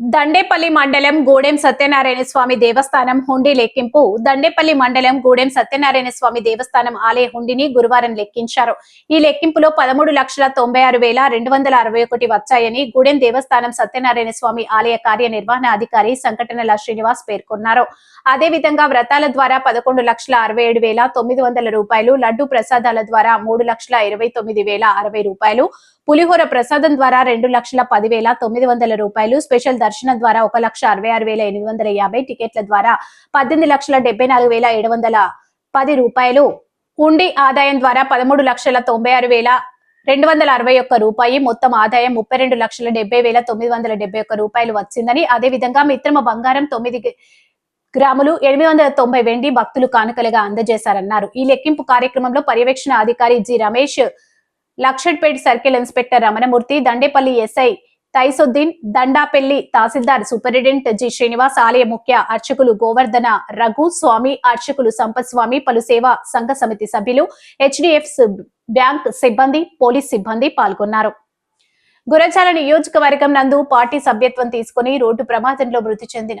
దండేపల్లి మండలం గూడెం సత్యనారాయణ స్వామి దేవస్థానం హుండీ లెక్కింపు. దండేపల్లి మండలం గూడెం సత్యనారాయణ స్వామి దేవస్థానం ఆలయ హుండీని గురువారం లెక్కించారు. ఈ లెక్కింపులో పదమూడు లక్షల తొంభై ఆరు వేల రెండు వందల అరవై ఒకటి వచ్చాయని గూడెం దేవస్థానం సత్యనారాయణ స్వామి ఆలయ కార్యనిర్వహణ అధికారి సంఘటనల శ్రీనివాస్ పేర్కొన్నారు. అదేవిధంగా వ్రతాల ద్వారా పదకొండు లక్షల అరవై ఏడు వేల తొమ్మిది వందల రూపాయలు లడ్డు ప్రసాదాల ద్వారా మూడు లక్షల ఇరవై తొమ్మిది వేల అరవై రూపాయలు పులిహోర ప్రసాదం ద్వారా రెండు లక్షల పది వేల తొమ్మిది వందల రూపాయలు స్పెషల్ దర్శనం ద్వారా ఒక లక్ష అరవై ఆరు వేల ఎనిమిది వందల యాభై టికెట్ల ద్వారా పద్దెనిమిది లక్షల డెబ్బై నాలుగు వేల ఏడు వందల పది రూపాయలు ఉండి ఆదాయం ద్వారా పదమూడు లక్షల తొంభై ఆరు వేల రెండు వందల అరవై ఒక్క రూపాయి మొత్తం ఆదాయం ముప్పై రెండు లక్షల డెబ్బై వేల తొమ్మిది వందల డెబ్బై ఒక్క రూపాయలు వచ్చిందని అదేవిధంగా మిత్రమ బంగారం తొమ్మిది గ్రాములు ఎనిమిది వందల తొంభై వెండి భక్తులు కానుకలుగా అందజేశారన్నారు. ఈ లెక్కింపు కార్యక్రమంలో పర్యవేక్షణ అధికారి G Ramesh Luxettipet circle inspector Ramanamurthy Dandepalli SI Taisuddin Dandepalli tahsildar superintendent G Srinivas ఆలయ ముఖ్య అర్చకులు గోవర్ధన రఘు స్వామి అర్చకులు సంపత్ స్వామి పలు సేవా సంఘ సమితి సభ్యులు హెచ్డిఎఫ్ బ్యాంక్ సిబ్బంది పోలీస్ సిబ్బంది పాల్గొన్నారు. గురజాల నియోజకవర్గం నందు పార్టీ సభ్యత్వం తీసుకుని రోడ్డు ప్రమాదంలో మృతి చెందిన